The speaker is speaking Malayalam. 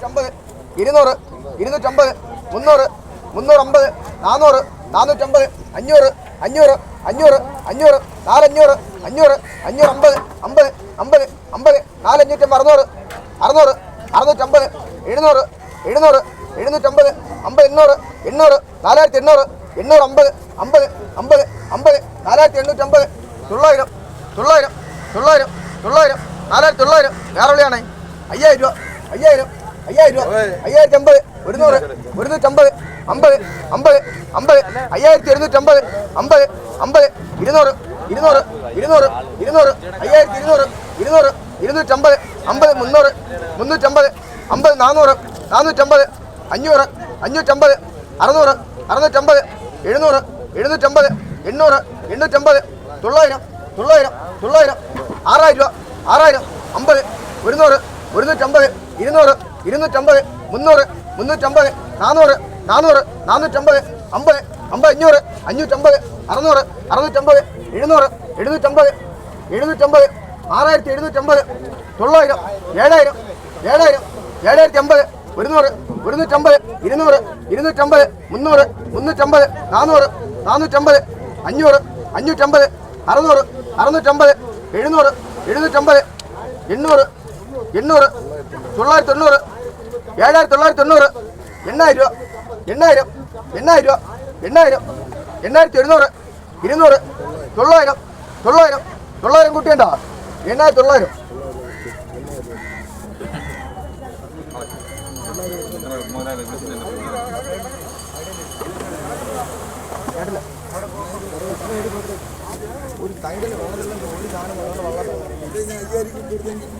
ഇരുന്നൂറ്റമ്പത് ഇരുന്നൂറ് ഇരുന്നൂറ്റമ്പത് മുന്നൂറ് മുന്നൂറമ്പത് നാനൂറ് നാനൂറ്റമ്പത് അഞ്ഞൂറ് അഞ്ഞൂറ് അഞ്ഞൂറ് അഞ്ഞൂറ് നാലഞ്ഞൂറ് അഞ്ഞൂറ് അഞ്ഞൂറ് അമ്പത് അമ്പത് അമ്പത് അമ്പത് നാലഞ്ഞൂറ്റമ്പത് അറുന്നൂറ് അറുന്നൂറ് അറുന്നൂറ്റമ്പത് എഴുന്നൂറ് എഴുന്നൂറ് എഴുന്നൂറ്റമ്പത് അമ്പത് എണ്ണൂറ് എണ്ണൂറ് നാലായിരത്തി എണ്ണൂറ് എണ്ണൂറ് അമ്പത് അമ്പത് അമ്പത് അമ്പത് നാലായിരത്തി എണ്ണൂറ്റമ്പത് തൊള്ളായിരം തൊള്ളായിരം തൊള്ളായിരം തൊള്ളായിരം നാലായിരത്തി തൊള്ളായിരം വേറെ വിളിയാണേ അയ്യായിരം രൂപ അയ്യായിരം അയ്യായിരം രൂപ. അയ്യായിരത്തി അമ്പത് ഒരുന്നൂറ്. ഒരുന്നൂറ്റമ്പത് അമ്പത്. അമ്പത്. അമ്പത്. അയ്യായിരത്തി ഒരുന്നൂറ്റമ്പത് അമ്പത്. അമ്പത്. ഇരുന്നൂറ്. ഇരുന്നൂറ്. ഇരുന്നൂറ്. ഇരുന്നൂറ്. അയ്യായിരത്തി ഇരുന്നൂറ്. ഇരുന്നൂറ് ഇരുന്നൂറ്റമ്പത് അമ്പത്. മുന്നൂറ്. മുന്നൂറ്റമ്പത് അമ്പത്. നാനൂറ് നാനൂറ്റമ്പത് അഞ്ഞൂറ്. അഞ്ഞൂറ്റമ്പത് അറുന്നൂറ്. അറുന്നൂറ്റമ്പത് എഴുന്നൂറ്. എഴുന്നൂറ്റമ്പത് എണ്ണൂറ്. എണ്ണൂറ്റമ്പത് തൊള്ളായിരം. തൊള്ളായിരം. തൊള്ളായിരം. ആറായിരം രൂപ. ആറായിരം. അമ്പത്. ഒരുന്നൂറ്. ഒരുന്നൂറ്റമ്പത് ഇരുന്നൂറ്. ഇരുന്നൂറ്റമ്പത് മുന്നൂറ് മുന്നൂറ്റമ്പത് നാനൂറ് നാനൂറ് നാനൂറ്റമ്പത് അമ്പത് അമ്പത് അഞ്ഞൂറ് അഞ്ഞൂറ്റമ്പത് അറുന്നൂറ് അറുന്നൂറ്റമ്പത് എഴുന്നൂറ് എഴുന്നൂറ്റമ്പത് എഴുന്നൂറ്റമ്പത് ആറായിരത്തി എഴുന്നൂറ്റമ്പത് തൊള്ളായിരം ഏഴായിരം ഏഴായിരം ഏഴായിരത്തി അമ്പത് ഒരുന്നൂറ് ഒരുന്നൂറ്റമ്പത് ഇരുന്നൂറ് ഇരുന്നൂറ്റമ്പത് മുന്നൂറ് മുന്നൂറ്റമ്പത് നാനൂറ് നാനൂറ്റമ്പത് അഞ്ഞൂറ് അഞ്ഞൂറ്റമ്പത് അറുന്നൂറ് അറുന്നൂറ്റമ്പത് എഴുന്നൂറ് എഴുന്നൂറ്റമ്പത് എണ്ണൂറ് എണ്ണൂറ് തൊള്ളായിരത്തി തൊണ്ണൂറ് ഏഴായിരത്തി തൊള്ളായിരത്തി തൊണ്ണൂറ് എണ്ണായിരം രൂപ എണ്ണായിരം എണ്ണായിരം രൂപ എണ്ണായിരം എണ്ണായിരത്തി എഴുന്നൂറ് ഇരുന്നൂറ് തൊള്ളായിരം തൊള്ളായിരം തൊള്ളായിരം കൂട്ടിയണ്ട. എണ്ണായിരത്തി തൊള്ളായിരം വിചാരിക്കും